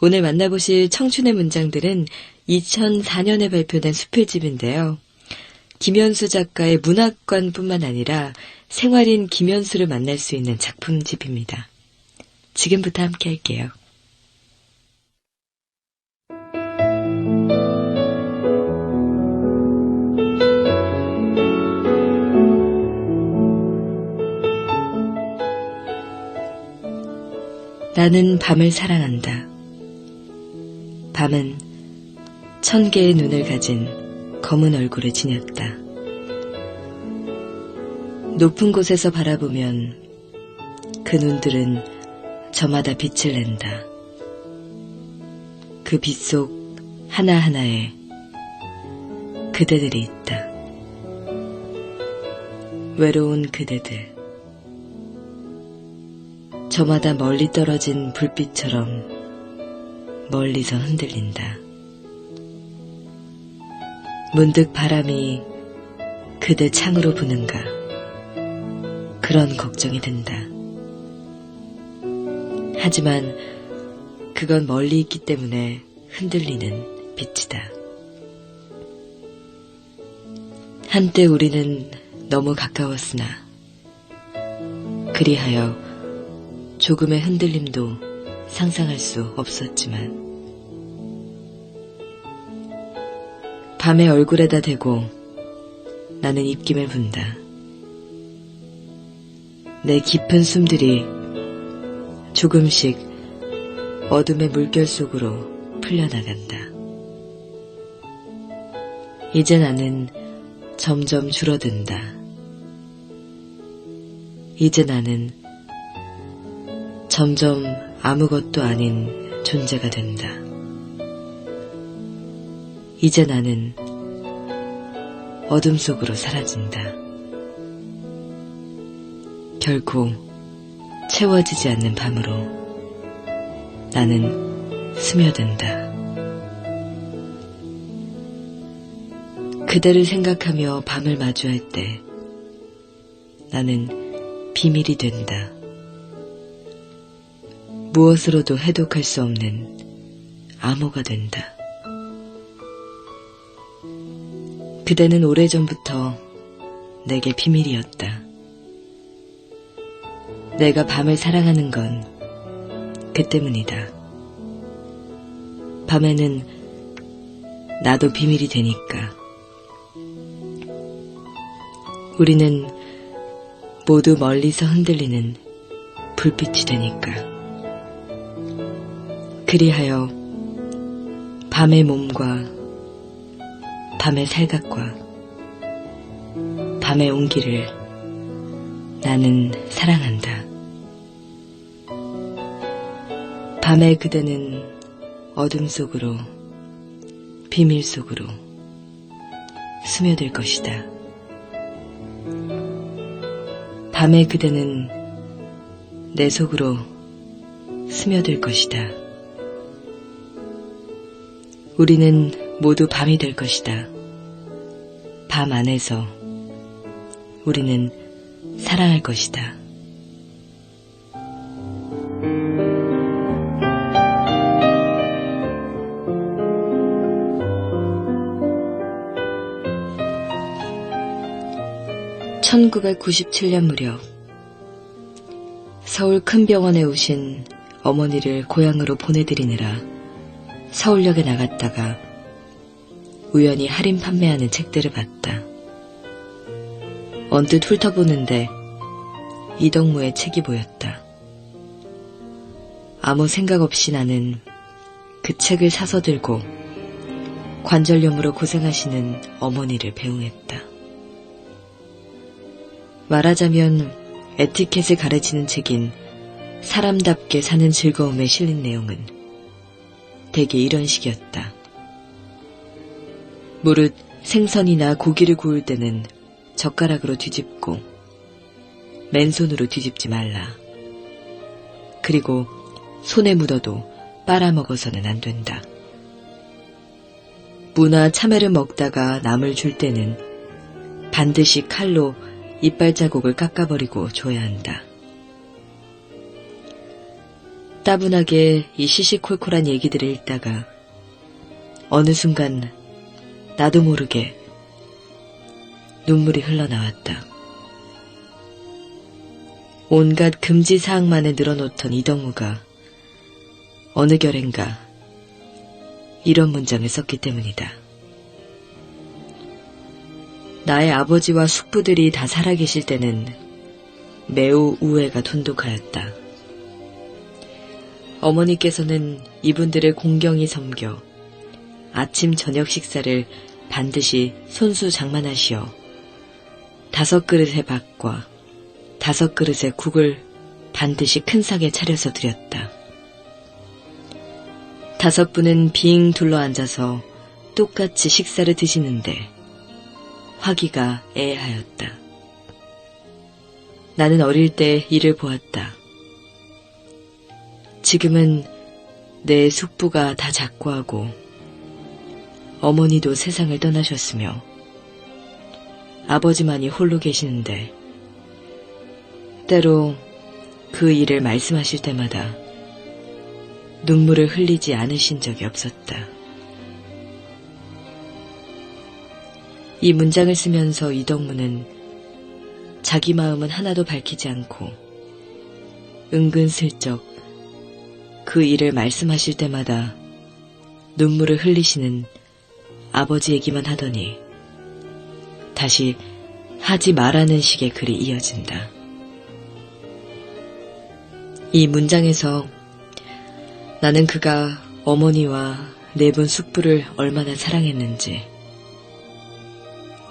오늘 만나보실 청춘의 문장들은 2004년에 발표된 수필집인데요. 김현수 작가의 문학관뿐만 아니라 생활인 김현수를 만날 수 있는 작품집입니다. 지금부터 함께 할게요. 나는 밤을 사랑한다. 밤은 천 개의 눈을 가진 검은 얼굴을 지녔다. 높은 곳에서 바라보면 그 눈들은 저마다 빛을 낸다. 그 빛 속 하나하나에 그대들이 있다. 외로운 그대들. 저마다 멀리 떨어진 불빛처럼 멀리서 흔들린다. 문득 바람이 그대 창으로 부는가. 그런 걱정이 든다. 하지만 그건 멀리 있기 때문에 흔들리는 빛이다. 한때 우리는 너무 가까웠으나 그리하여 조금의 흔들림도 상상할 수 없었지만 밤에 얼굴에다 대고 나는 입김을 분다. 내 깊은 숨들이 조금씩 어둠의 물결 속으로 풀려나간다. 이제 나는 점점 줄어든다. 이제 나는 점점 아무것도 아닌 존재가 된다. 이제 나는 어둠 속으로 사라진다. 결코 채워지지 않는 밤으로 나는 스며든다. 그대를 생각하며 밤을 마주할 때 나는 비밀이 된다. 무엇으로도 해독할 수 없는 암호가 된다. 그대는 오래전부터 내게 비밀이었다. 내가 밤을 사랑하는 건 그 때문이다. 밤에는 나도 비밀이 되니까. 우리는 모두 멀리서 흔들리는 불빛이 되니까. 그리하여 밤의 몸과 밤의 살각과 밤의 온기를 나는 사랑한다. 밤에 그대는 어둠 속으로 비밀 속으로 스며들 것이다. 밤에 그대는 내 속으로 스며들 것이다. 우리는 모두 밤이 될 것이다. 밤 안에서 우리는 사랑할 것이다. (1997년) 무렵 서울 큰 병원에 오신 어머니를 고향으로 보내드리느라 서울역에 나갔다가 우연히 할인 판매하는 책들을 봤다. 언뜻 훑어보는데 이덕무의 책이 보였다. 아무 생각 없이 나는 그 책을 사서 들고 관절염으로 고생하시는 어머니를 배웅했다. 말하자면 에티켓을 가르치는 책인 사람답게 사는 즐거움에 실린 내용은 대개 이런 식이었다. 무릇 생선이나 고기를 구울 때는 젓가락으로 뒤집고 맨손으로 뒤집지 말라. 그리고 손에 묻어도 빨아먹어서는 안 된다. 무나 참외를 먹다가 남을 줄 때는 반드시 칼로 이빨 자국을 깎아버리고 줘야 한다. 따분하게 이 시시콜콜한 얘기들을 읽다가 어느 순간 나도 모르게 눈물이 흘러나왔다. 온갖 금지 사항만을 늘어놓던 이덕무가 어느 결엔가 이런 문장을 썼기 때문이다. 나의 아버지와 숙부들이 다 살아계실 때는 매우 우애가 돈독하였다. 어머니께서는 이분들을 공경히 섬겨 아침 저녁 식사를 반드시 손수 장만하시어 다섯 그릇의 밥과 다섯 그릇의 국을 반드시 큰 상에 차려서 드렸다. 다섯 분은 빙 둘러 앉아서 똑같이 식사를 드시는데 화기가 애하였다. 나는 어릴 때 이를 보았다. 지금은 내 숙부가 다 작고하고 어머니도 세상을 떠나셨으며 아버지만이 홀로 계시는데 때로 그 일을 말씀하실 때마다 눈물을 흘리지 않으신 적이 없었다. 이 문장을 쓰면서 이덕무는 자기 마음은 하나도 밝히지 않고 은근슬쩍 그 일을 말씀하실 때마다 눈물을 흘리시는 아버지 얘기만 하더니 다시 하지 말라는 식의 글이 이어진다. 이 문장에서 나는 그가 어머니와 네분 숙부를 얼마나 사랑했는지,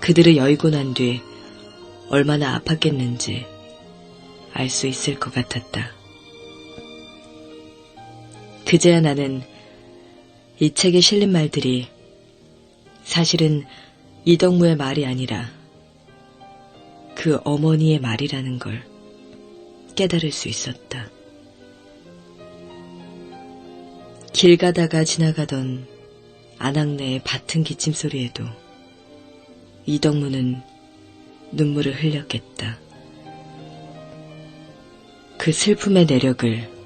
그들을 여의고 난 뒤 얼마나 아팠겠는지 알 수 있을 것 같았다. 그제야 나는 이 책에 실린 말들이 사실은 이덕무의 말이 아니라 그 어머니의 말이라는 걸 깨달을 수 있었다. 길 가다가 지나가던 안악내의 밭은 기침 소리에도 이덕무는 눈물을 흘렸겠다. 그 슬픔의 내력을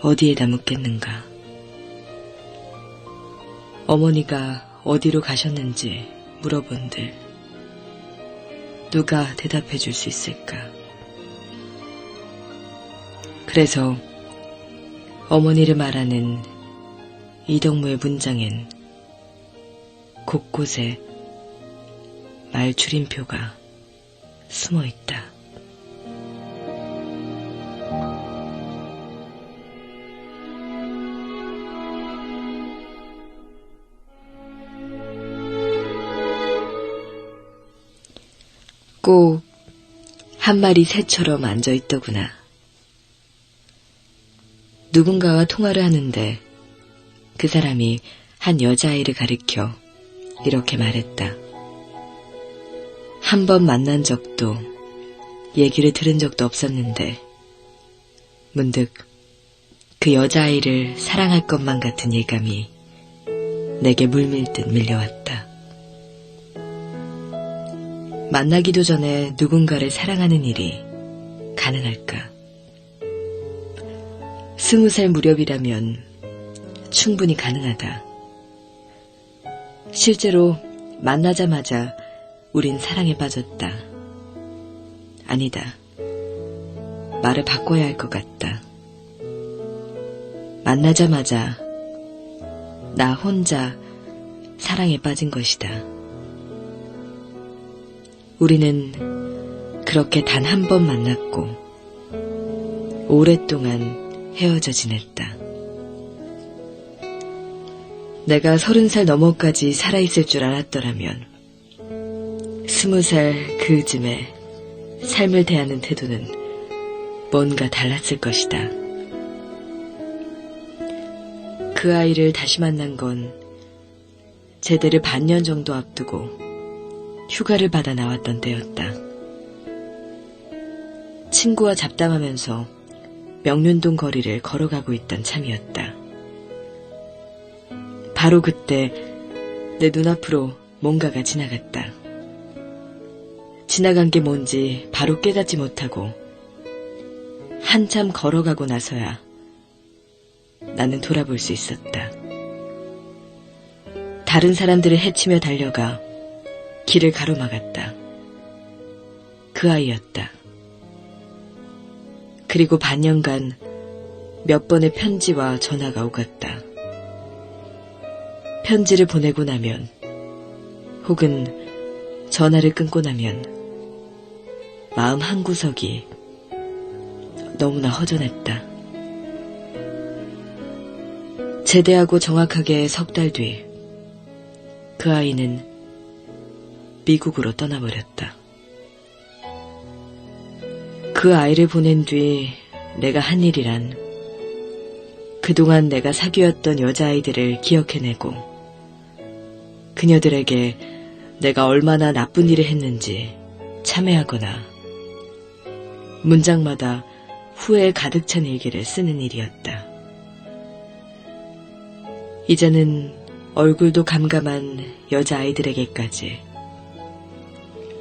어디에다 묻겠는가? 어머니가 어디로 가셨는지 물어본들 누가 대답해 줄 수 있을까? 그래서 어머니를 말하는 이덕무의 문장엔 곳곳에 말 줄임표가 숨어 있다. 꼭한 마리 새처럼 앉아 있더구나. 누군가와 통화를 하는데 그 사람이 한 여자아이를 가리켜 이렇게 말했다. 한 번 만난 적도 얘기를 들은 적도 없었는데 문득 그 여자아이를 사랑할 것만 같은 예감이 내게 물밀듯 밀려왔다. 만나기도 전에 누군가를 사랑하는 일이 가능할까? 스무 살 무렵이라면 충분히 가능하다. 실제로 만나자마자 우린 사랑에 빠졌다. 아니다. 말을 바꿔야 할 것 같다. 만나자마자 나 혼자 사랑에 빠진 것이다. 우리는 그렇게 단 한 번 만났고 오랫동안 헤어져 지냈다. 내가 서른 살 넘어까지 살아있을 줄 알았더라면 스무 살 그즈음에 삶을 대하는 태도는 뭔가 달랐을 것이다. 그 아이를 다시 만난 건 제대를 반년 정도 앞두고 휴가를 받아 나왔던 때였다. 친구와 잡담하면서 명륜동 거리를 걸어가고 있던 참이었다. 바로 그때 내 눈앞으로 뭔가가 지나갔다. 지나간 게 뭔지 바로 깨닫지 못하고 한참 걸어가고 나서야 나는 돌아볼 수 있었다. 다른 사람들을 해치며 달려가 길을 가로막았다. 그 아이였다. 그리고 반년간 몇 번의 편지와 전화가 오갔다. 편지를 보내고 나면 혹은 전화를 끊고 나면 마음 한구석이 너무나 허전했다. 제대하고 정확하게 석 달 뒤, 그 아이는 미국으로 떠나버렸다. 그 아이를 보낸 뒤 내가 한 일이란 그동안 내가 사귀었던 여자아이들을 기억해내고 그녀들에게 내가 얼마나 나쁜 일을 했는지 참회하거나 문장마다 후회에 가득 찬 일기를 쓰는 일이었다. 이제는 얼굴도 감감한 여자아이들에게까지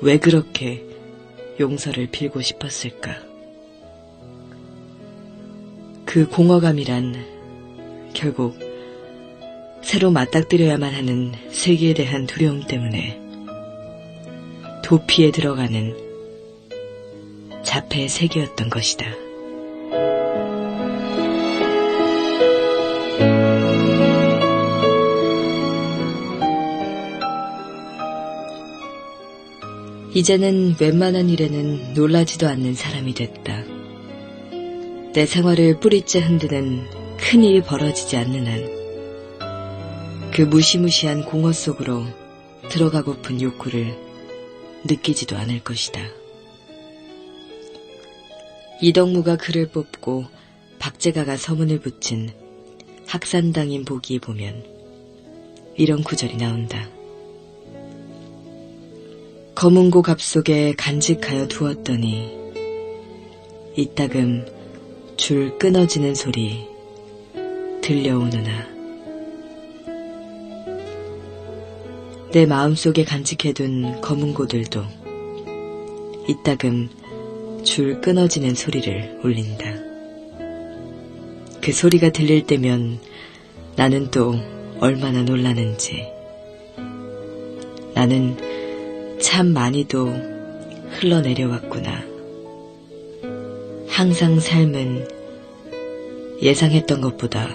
왜 그렇게 용서를 빌고 싶었을까? 그 공허감이란 결국 새로 맞닥뜨려야만 하는 세계에 대한 두려움 때문에 도피에 들어가는 자폐의 세계였던 것이다. 이제는 웬만한 일에는 놀라지도 않는 사람이 됐다. 내 생활을 뿌리째 흔드는 큰 일이 벌어지지 않는 한, 그 무시무시한 공허 속으로 들어가고픈 욕구를 느끼지도 않을 것이다. 이덕무가 글을 뽑고 박재가가 서문을 붙인 학산당인 보기에 보면 이런 구절이 나온다. 검은 고 갑 속에 간직하여 두었더니 이따금 줄 끊어지는 소리 들려오느나 내 마음속에 간직해둔 검은 고들도 이따금 줄 끊어지는 소리를 울린다. 그 소리가 들릴 때면 나는 또 얼마나 놀라는지. 나는 참 많이도 흘러내려왔구나. 항상 삶은 예상했던 것보다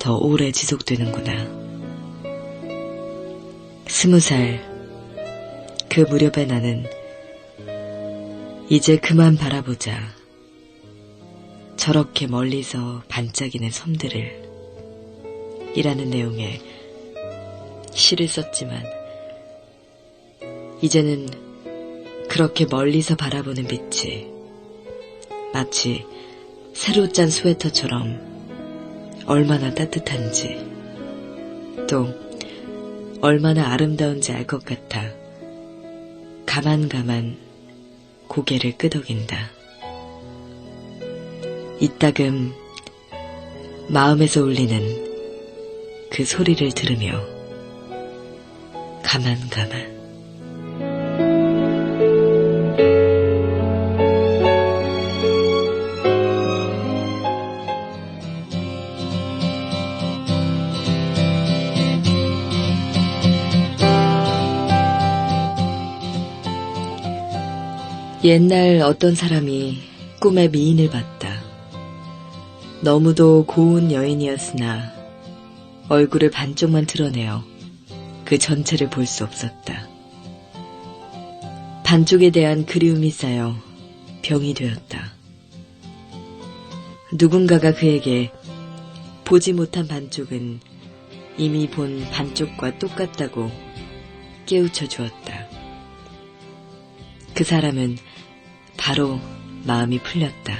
더 오래 지속되는구나. 스무 살, 그 무렵에 나는 이제 그만 바라보자. 저렇게 멀리서 반짝이는 섬들을 이라는 내용의 시를 썼지만 이제는 그렇게 멀리서 바라보는 빛이 마치 새로 짠 스웨터처럼 얼마나 따뜻한지 또 얼마나 아름다운지 알 것 같아 가만가만 고개를 끄덕인다. 이따금 마음에서 울리는 그 소리를 들으며 가만가만 옛날 어떤 사람이 꿈에 미인을 봤다. 너무도 고운 여인이었으나 얼굴을 반쪽만 드러내어 그 전체를 볼 수 없었다. 반쪽에 대한 그리움이 쌓여 병이 되었다. 누군가가 그에게 보지 못한 반쪽은 이미 본 반쪽과 똑같다고 깨우쳐 주었다. 그 사람은 바로 마음이 풀렸다.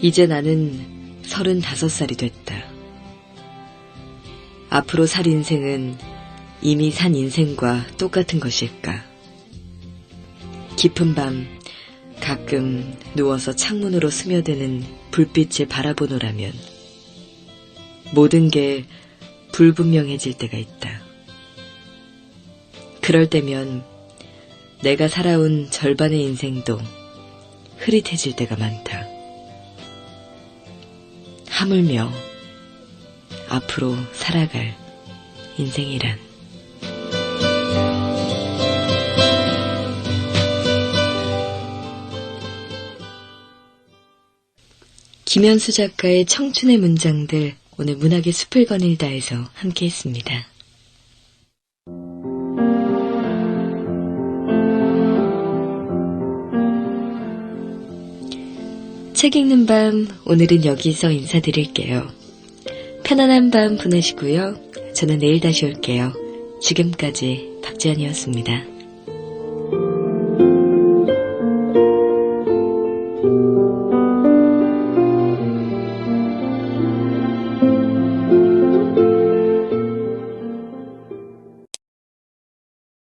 이제 나는 서른다섯 살이 됐다. 앞으로 살 인생은 이미 산 인생과 똑같은 것일까? 깊은 밤 가끔 누워서 창문으로 스며드는 불빛을 바라보노라면 모든 게 불분명해질 때가 있다. 그럴 때면 내가 살아온 절반의 인생도 흐릿해질 때가 많다. 하물며 앞으로 살아갈 인생이란. 김현수 작가의 청춘의 문장들 오늘 문학의 숲을 거닐다에서 함께 했습니다. 책 읽는 밤 오늘은 여기서 인사드릴게요. 편안한 밤 보내시고요. 저는 내일 다시 올게요. 지금까지 박지연이었습니다.